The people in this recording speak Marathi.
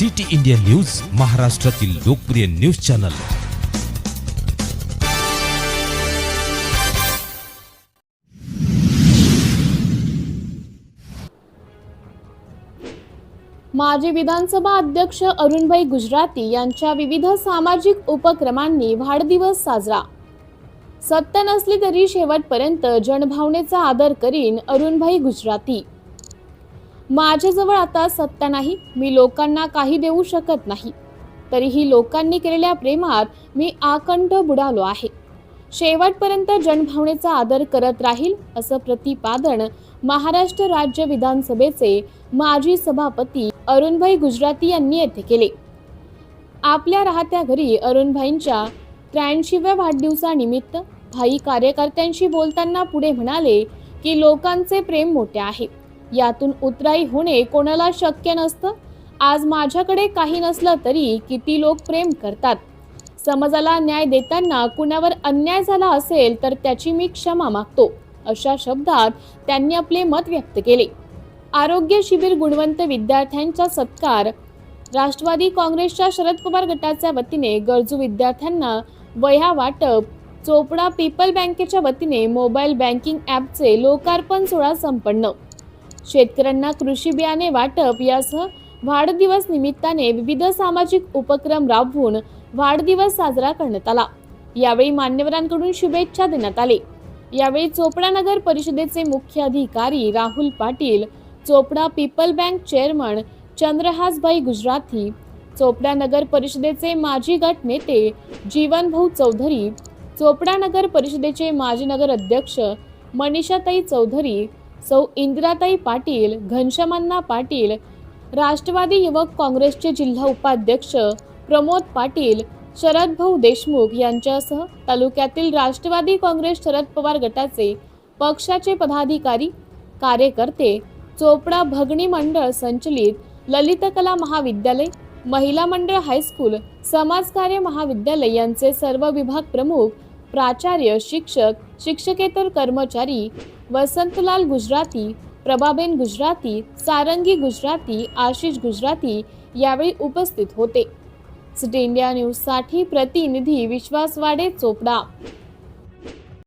सिटी इंडिया न्यूज महाराष्ट्रातील लोकप्रिय न्यूज चॅनल. माजी विधानसभा अध्यक्ष अरुणभाई गुजराती यांच्या विविध सामाजिक उपक्रमांनी वाढदिवस साजरा. सत्ता नसली तरी शेवटपर्यंत जनभावनेचा आदर करीन अरुणभाई गुजराती. माझ्याजवळ आता सत्ता नाही मी लोकांना काही देऊ शकत नाही. तरीही लोकांनी केलेल्या प्रेमात मी आकंठ बुडालो आहे. शेवटपर्यंत जनभावनेचा आदर करत राहील असं प्रतिपादन महाराष्ट्र राज्य विधानसभेचे माजी सभापती अरुणभाई गुजराती यांनी येथे केले. आपल्या राहत्या घरी अरुणभाईंच्या त्र्याऐंशीव्या वाढदिवसानिमित्त भाई कार्यकर्त्यांशी बोलताना पुढे म्हणाले की लोकांचे प्रेम मोठे आहे. यातून उतराई होणे कोणाला शक्य नसतं? आज माझ्याकडे काही नसलं तरी किती लोक प्रेम करतात? समाजाला न्याय देताना कुणावर अन्याय झाला असेल तर त्याची मी क्षमा मागतो अशा शब्दात त्यांनी आपले मत व्यक्त केले. आरोग्य शिबिर गुणवंत विद्यार्थ्यांचा सत्कार राष्ट्रवादी काँग्रेसच्या शरद पवार गटाच्या वतीने गरजू विद्यार्थ्यांना वह्या वाटप चोपडा पीपल बँकेच्या वतीने मोबाईल बँकिंग ॲपचे लोकार्पण सोहळा संपन्न. शेतकऱ्यांना कृषी बियाणे वाटप यासह वाढदिवस निमित्ताने विविध सामाजिक उपक्रम राबवून वाढदिवस साजरा करण्यात आला. यावेळी मान्यवरांकडून शुभेच्छा देण्यात आले. यावेळी चोपडा नगर परिषदेचे मुख्य अधिकारी Rahul Patil Chopda people bank chairman Chandrahasbhai Gujarati Chopda नगर परिषदेचे माजी गट नेते जीवनभाऊ चौधरी चोपडा नगर परिषदेचे माजी नगर अध्यक्ष मनीषाताई चौधरी सौ इंदिराताई पाटील घनश्यामांना पाटील राष्ट्रवादी युवक काँग्रेसचे जिल्हा उपाध्यक्ष प्रमोद पाटील शरद भाऊ देशमुख यांच्यासह तालुक्यातील राष्ट्रवादी काँग्रेस शरद पवार गटाचे पक्षाचे पदाधिकारी कार्यकर्ते चोपडा भगणी मंडळ संचलित ललितकला महाविद्यालय महिला मंडळ हायस्कूल समाजकार्य महाविद्यालय यांचे सर्व विभाग प्रमुख प्राचार्य शिक्षक शिक्षकेतर कर्मचारी वसंतलाल गुजराती प्रभाबेन गुजराती सारंगी गुजराती आशिष गुजराती यावेळी उपस्थित होते. सिटी इंडिया न्यूजसाठी प्रतिनिधी विश्वास वाडे चोपडा.